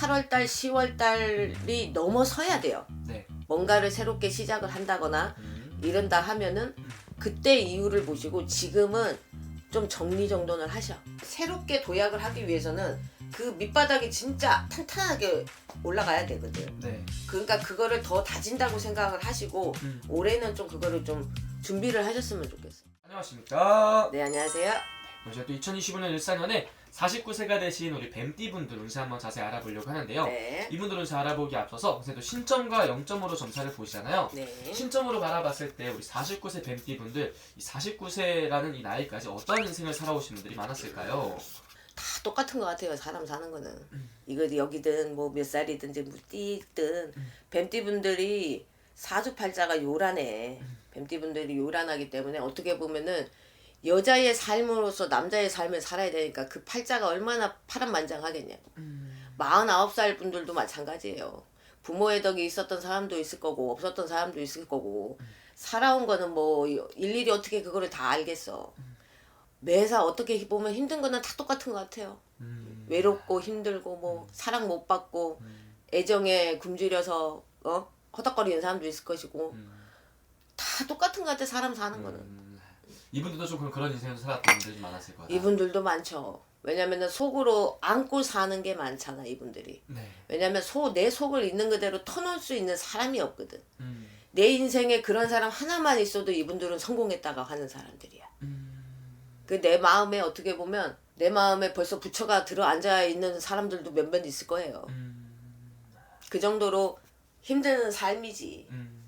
8월달, 10월달이 넘어서야 돼요. 네. 뭔가를 새롭게 시작을 한다거나 음. 이런다 하면은 그때 이유를 보시고 지금은 좀 정리정돈을 하셔. 새롭게 도약을 하기 위해서는 그 밑바닥이 진짜 탄탄하게 올라가야 되거든. 네. 그러니까 그거를 더 다진다고 생각을 하시고 음. 올해는 좀 그거를 좀 준비를 하셨으면 좋겠어요. 안녕하십니까. 네 안녕하세요. 저희 또 2025년 일사년에 49세가 되신 우리 뱀띠 분들 운세 한번 자세히 알아보려고 하는데요. 네. 이분들 운세 알아보기 앞서서 선생님도 신점과 0점으로 점사를 보시잖아요. 네. 신점으로 바라봤을 때 우리 49세 뱀띠 분들 이 49세라는 이 나이까지 어떠한 인생을 살아오신 분들이 많았을까요? 다 똑같은 것 같아요. 사람 사는 거는 이거 여기든 뭐 몇 살이든지 뭐 띠든 뱀띠 분들이 사주팔자가 요란해. 뱀띠 분들이 요란하기 때문에 어떻게 보면은 여자의 삶으로서 남자의 삶을 살아야 되니까 그 팔자가 얼마나 파란만장하겠냐고. 49살 분들도 마찬가지예요. 부모의 덕이 있었던 사람도 있을 거고 없었던 사람도 있을 거고 살아온 거는 뭐 일일이 어떻게 그거를 다 알겠어. 매사 어떻게 보면 힘든 거는 다 똑같은 것 같아요. 음. 외롭고 힘들고 뭐 사랑 못 받고 애정에 굶주려서 어 허덕거리는 사람도 있을 것이고 다 똑같은 것 같아 사람 사는 거는 음. 이분들도 좀 그런- 그런 인생을 살았던 분들이 좀 많았을 거다. 이분들도 많죠 왜냐면은 속으로 안고 사는 게 많잖아 이분들이 네. 왜냐면 소 내 속을 있는 그대로 터놓을 수 있는 사람이 없거든 음. 내 인생에 그런 사람 하나만 있어도 이분들은 성공했다가 하는 사람들이야 음. 그내 마음에 어떻게 보면 내 마음에 벌써 부처가 들어 앉아 있는 사람들도 몇몇 있을 거예요 음. 그 정도로 힘든 삶이지 음.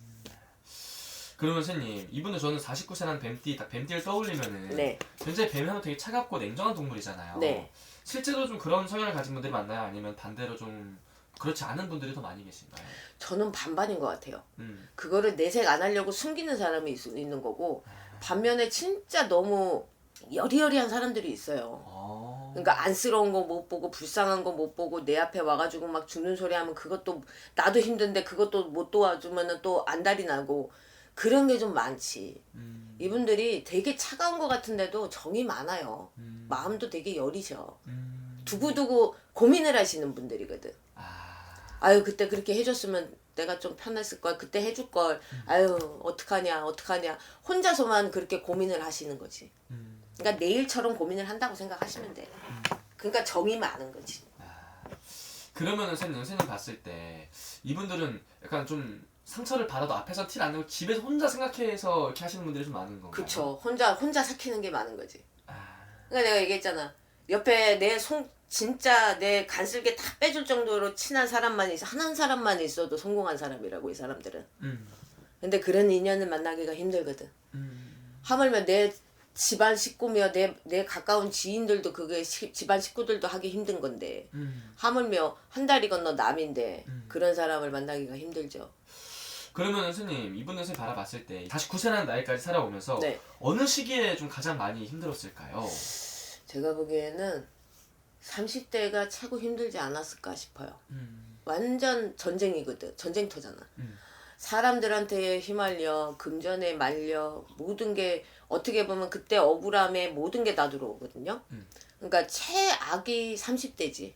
그러면 선생님 이분은 저는 49세라는 뱀띠 딱 뱀띠를 떠올리면은 네. 굉장히 뱀이 하면 되게 차갑고 냉정한 동물이잖아요. 네. 실제로 좀 그런 성향을 가진 분들이 많나요? 아니면 반대로 좀 그렇지 않은 분들이 더 많이 계신가요? 저는 반반인 것 같아요. 음. 그거를 내색 안 하려고 숨기는 사람이 있, 있는 거고 반면에 진짜 너무 여리여리한 사람들이 있어요. 어. 그러니까 안쓰러운 거 못 보고 불쌍한 거 못 보고 내 앞에 와가지고 막 죽는 소리 하면 그것도 나도 힘든데 그것도 못 도와주면은 또 안달이 나고 그런 게 좀 많지. 음. 이분들이 되게 차가운 것 같은데도 정이 많아요. 음. 마음도 되게 여리셔. 음. 두고두고 고민을 하시는 분들이거든. 아. 아유 그때 그렇게 해줬으면 내가 좀 편했을 걸 그때 해줄 걸 아유 어떡하냐 어떡하냐 혼자서만 그렇게 고민을 하시는 거지 음. 그러니까 내일처럼 고민을 한다고 생각하시면 돼 그러니까 정이 많은 거지 그러면은 선생님, 선생님 봤을 때 이분들은 약간 좀 상처를 받아도 앞에서 티를 안 내고 집에서 혼자 생각해서 이렇게 하시는 분들이 좀 많은 건가요? 그쵸 혼자 혼자 삭히는 게 많은 거지 아. 그러니까 내가 얘기했잖아 옆에 내 송 진짜 내 간슬게 다 빼줄 정도로 친한 사람만 있어 한 사람만 있어도 성공한 사람이라고 이 사람들은 음. 근데 그런 인연을 만나기가 힘들거든 음. 하물며 내 집안 식구며 내, 내 가까운 지인들도 그게 시- 집안 식구들도 하기 힘든 건데 음. 하물며 한 달이 건너 남인데 그런 사람을 만나기가 힘들죠. 그러면 선생님 이분 선생 바라봤을 때 49세라는 나이까지 살아오면서 네. 어느 시기에 좀 가장 많이 힘들었을까요? 제가 보기에는 30대가 최고 힘들지 않았을까 싶어요. 음. 완전 전쟁이거든. 전쟁터잖아. 음. 사람들한테 휘말려 금전에 말려 모든 게 어떻게 보면 그때 억울함에 모든 게 다 들어오거든요. 음. 그러니까 최악이 30대지.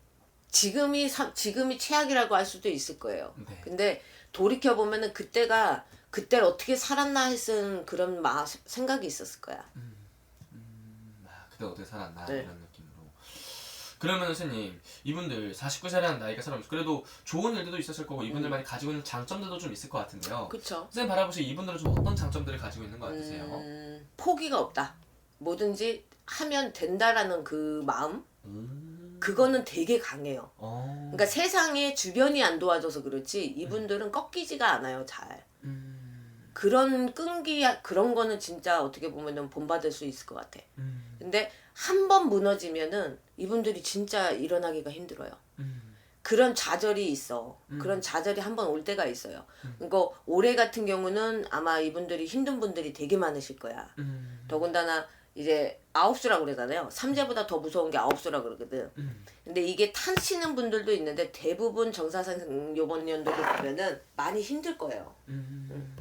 지금이 삼- 지금이 최악이라고 할 수도 있을 거예요. 네. 근데 돌이켜 보면은 그때가 그때를 어떻게 살았나 했은 그런 마, 생각이 있었을 거야. 아, 그때 어떻게 살았나 네. 이런 느낌으로. 그러면 선생님 이분들 49세라는 나이가 살아오면서 그래도 좋은 일들도 있었을 거고 이분들만이 가지고 있는 장점들도 좀 있을 것 같은데요. 그쵸? 선생님 바라보시기 이분들은 좀 어떤 장점들을 가지고 있는 것 같으세요? 음, 포기가 없다. 뭐든지 하면 된다라는 그 마음? 음. 그거는 되게 강해요. 어. 그러니까 세상에 주변이 안 도와줘서 그렇지 이분들은 꺾이지가 않아요 잘 음. 그런 끈기 그런 거는 진짜 어떻게 보면은 본받을 수 있을 것 같아 음. 근데 한 번 무너지면은 이분들이 진짜 일어나기가 힘들어요 음. 그런 좌절이 있어 그런 좌절이 한 번 올 때가 있어요 그러니까 올해 같은 경우는 아마 이분들이 힘든 분들이 되게 많으실 거야 음. 더군다나 이제 아홉 수라고 그러잖아요. 삼재보다 더 무서운 게 아홉 수라 그러거든. 음. 근데 이게 타시는 분들도 있는데 대부분 정사상 요번 연도를 보면은 많이 힘들 거예요. 음.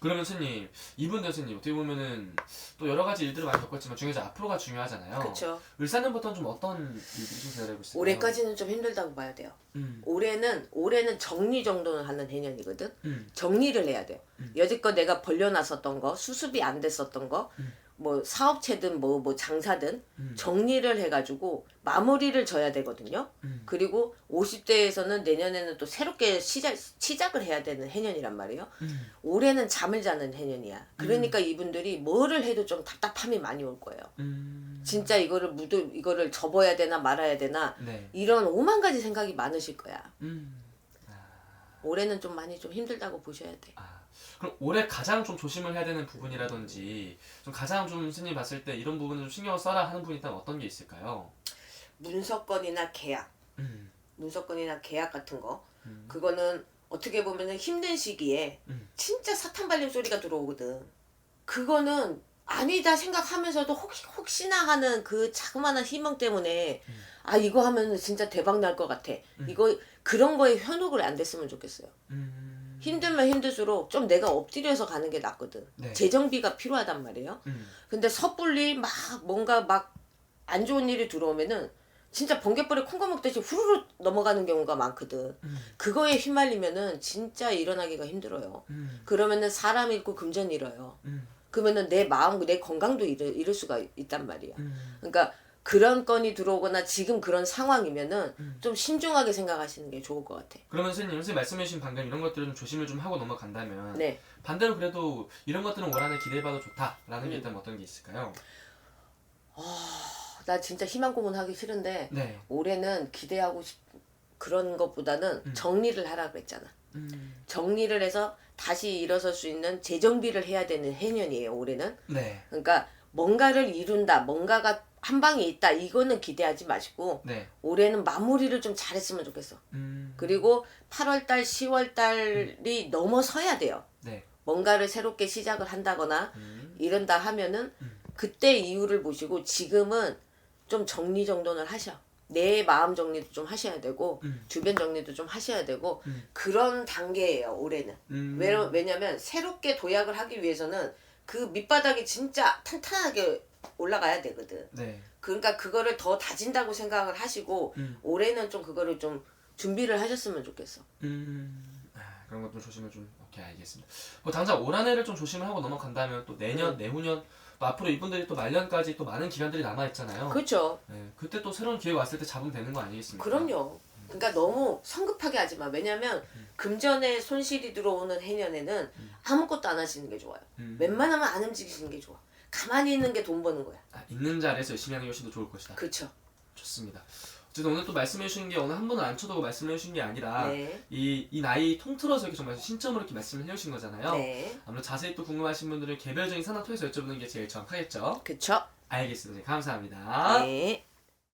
그러면 선생님 이분들 선생님 어떻게 보면은 또 여러 가지 일들을 많이 겪었지만 중요해서 앞으로가 중요하잖아요. 그렇죠. 을사년부터는 좀 어떤 일들이 좀 기다리고 있어요? 올해까지는 좀 힘들다고 봐야 돼요. 음, 올해는 올해는 정리 정도는 하는 해년이거든. 음, 정리를 해야 돼요. 음. 여지껏 내가 벌려놨었던 거, 수습이 안 됐었던 거, 음. 뭐 사업체든 뭐뭐 장사든 음. 정리를 해가지고 마무리를 져야 되거든요. 음. 그리고 50대에서는 내년에는 또 새롭게 시작 시작을 해야 되는 해년이란 말이에요. 음. 올해는 잠을 자는 해년이야. 그러니까 이분들이 뭐를 해도 좀 답답함이 많이 올 거예요. 음. 진짜 이거를 무도 이거를 접어야 되나 말아야 되나 네. 이런 오만 가지 생각이 많으실 거야. 음. 올해는 좀 많이 좀 힘들다고 보셔야 돼. 아, 그럼 올해 가장 좀 조심을 해야 되는 부분이라든지 좀 가장 좀 스님 봤을 때 이런 부분을 좀 신경을 써라 하는 분이 있다면 어떤 게 있을까요? 문서건이나 계약, 음. 문서건이나 계약 같은 거, 음. 그거는 어떻게 보면은 힘든 시기에 음. 진짜 사탄 발림 소리가 들어오거든. 그거는 아니다 생각하면서도 혹시, 혹시나 하는 그 자그마한 희망 때문에 음. 아 이거 하면 진짜 대박 날 것 같아. 이거 그런 거에 현혹을 안 됐으면 좋겠어요. 음. 힘들면 힘들수록 좀 내가 엎드려서 가는 게 낫거든. 네. 재정비가 필요하단 말이에요. 음. 근데 섣불리 막 뭔가 막 안 좋은 일이 들어오면은 진짜 번개불에 콩고 먹 듯이 후루룩 넘어가는 경우가 많거든. 음. 그거에 휘말리면은 진짜 일어나기가 힘들어요. 음. 그러면은 사람 잃고 금전 잃어요. 음. 그러면은 내 마음, 내 건강도 잃을, 잃을 수가 있단 말이야. 음. 그러니까 그런 건이 들어오거나 지금 그런 상황이면은 음. 좀 신중하게 생각하시는 게 좋을 것 같아. 그러면 선생님 선생님 말씀해주신 방금 이런 것들을 좀 조심을 좀 하고 넘어간다면 네. 반대로 그래도 이런 것들은 올 한해 기대해봐도 좋다라는 음. 게 있다면 어떤 게 있을까요? 나 진짜 희망 고문하기 싫은데 네. 올해는 기대하고 싶 그런 것보다는 음. 정리를 하라 그랬잖아. 음. 정리를 해서 다시 일어설 수 있는 재정비를 해야 되는 해년이에요. 올해는. 네. 그러니까 뭔가를 이룬다, 뭔가가 한 방에 있다. 이거는 기대하지 마시고 네. 올해는 마무리를 좀 잘했으면 좋겠어. 음. 그리고 8월달, 10월달이 넘어서야 돼요. 네. 뭔가를 새롭게 시작을 한다거나 음. 이런다 하면은 음. 그때 이유를 보시고 지금은 좀 정리 정돈을 하셔. 내 마음 정리도 좀 하셔야 되고 음. 주변 정리도 좀 하셔야 되고 음. 그런 단계예요 올해는. 음. 왜, 왜냐면 새롭게 도약을 하기 위해서는 그 밑바닥이 진짜 탄탄하게 올라가야 되거든. 네. 그러니까 그거를 더 다진다고 생각을 하시고 음. 올해는 좀 그거를 좀 준비를 하셨으면 좋겠어. 음. 아, 그런 것도 조심을 좀 오케이 알겠습니다. 뭐 당장 올 한해를 좀 조심을 하고 넘어간다면 또 내년, 내후년 또 앞으로 이분들이 또 말년까지 또 많은 기간들이 남아 있잖아요. 그렇죠. 네, 그때 또 새로운 기회 왔을 때 잡으면 되는 거 아니겠습니까? 그럼요. 그러니까 너무 성급하게 하지 마. 왜냐면 금전에 손실이 들어오는 해년에는 아무것도 안 하시는 게 좋아요. 음. 웬만하면 안 움직이시는 게 좋아. 가만히 있는 게 돈 버는 거야. 아, 있는 자리에서 열심히 하는 것이 더 좋을 것이다. 그렇죠. 좋습니다. 어쨌든 오늘 또 말씀해 주신 게 어느 한 분을 안 쳐두고 말씀해 주신 게 아니라 네. 이, 이 나이 통틀어서 이렇게 정말 신점으로 이렇게 말씀을 해 주신 거잖아요. 네. 아무래도 자세히 또 궁금하신 분들은 개별적인 상담 통해서 여쭤보는 게 제일 정확하겠죠. 그쵸. 알겠습니다. 감사합니다. 네.